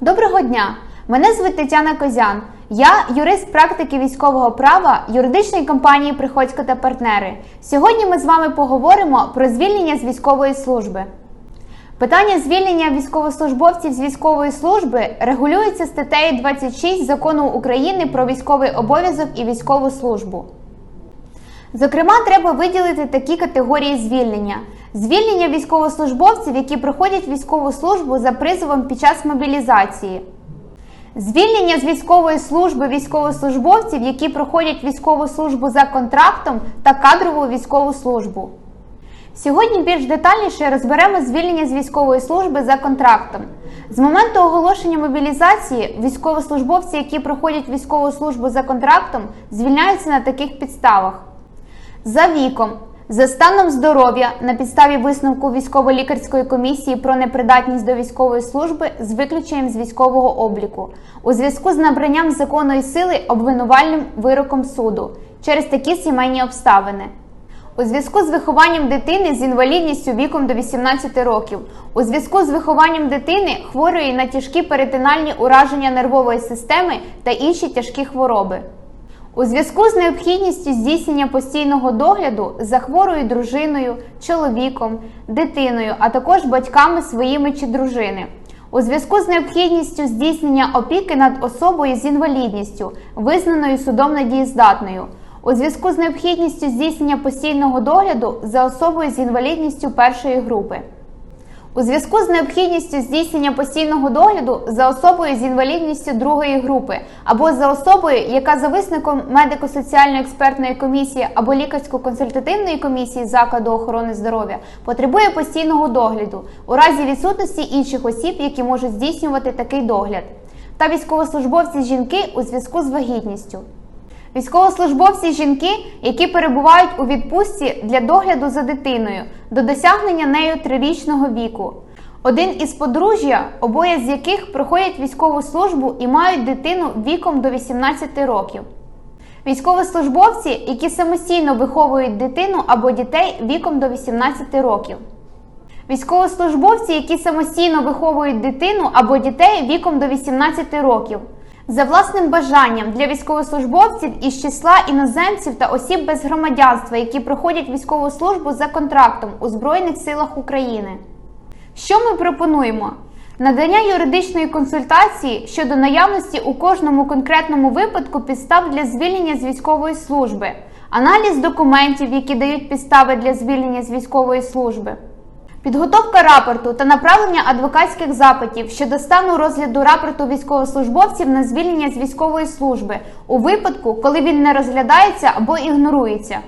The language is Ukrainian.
Доброго дня! Мене звуть Тетяна Козян. Я юрист практики військового права юридичної компанії Приходько та партнери. Сьогодні ми з вами поговоримо про звільнення з військової служби. Питання звільнення військовослужбовців з військової служби регулюється статтею 26 закону України про військовий обов'язок і військову службу. Зокрема, треба виділити такі категорії звільнення: звільнення військовослужбовців, які проходять військову службу за призовом під час мобілізації. Звільнення з військової служби військовослужбовців, які проходять військову службу за контрактом та кадрову військову службу. Сьогодні більш детальніше розберемо звільнення з військової служби за контрактом. З моменту оголошення мобілізації військовослужбовці, які проходять військову службу за контрактом, звільняються на таких підставах: за віком, за станом здоров'я на підставі висновку військово-лікарської комісії про непридатність до військової служби з виключенням з військового обліку, у зв'язку з набранням законної сили обвинувальним вироком суду через такі сімейні обставини. У зв'язку з вихованням дитини з інвалідністю віком до 18 років, у зв'язку з вихованням дитини хворої на тяжкі перитинальні ураження нервової системи та інші тяжкі хвороби. У зв'язку з необхідністю здійснення постійного догляду за хворою дружиною, чоловіком, дитиною, а також батьками своїми чи дружини. У зв'язку з необхідністю здійснення опіки над особою з інвалідністю, визнаною судом недієздатною, у зв'язку з необхідністю здійснення постійного догляду за особою з інвалідністю першої групи. У зв'язку з необхідністю здійснення постійного догляду за особою з інвалідністю другої групи або за особою, яка за висновком медико-соціальної експертної комісії або лікарсько-консультативної комісії закладу охорони здоров'я потребує постійного догляду у разі відсутності інших осіб, які можуть здійснювати такий догляд, та військовослужбовці жінки у зв'язку з вагітністю. Військовослужбовці жінки, які перебувають у відпустці для догляду за дитиною до досягнення нею трирічного віку. Один із подружжя, обоє з яких проходять військову службу і мають дитину віком до 18 років. Військовослужбовці, які самостійно виховують дитину або дітей віком до 18 років. Військовослужбовці, які самостійно виховують дитину або дітей віком до 18 років. За власним бажанням для військовослужбовців із числа іноземців та осіб без громадянства, які проходять військову службу за контрактом у Збройних силах України. Що ми пропонуємо? Надання юридичної консультації щодо наявності у кожному конкретному випадку підстав для звільнення з військової служби, аналіз документів, які дають підстави для звільнення з військової служби. Підготовка рапорту та направлення адвокатських запитів щодо стану розгляду рапорту військовослужбовців на звільнення з військової служби у випадку, коли він не розглядається або ігнорується.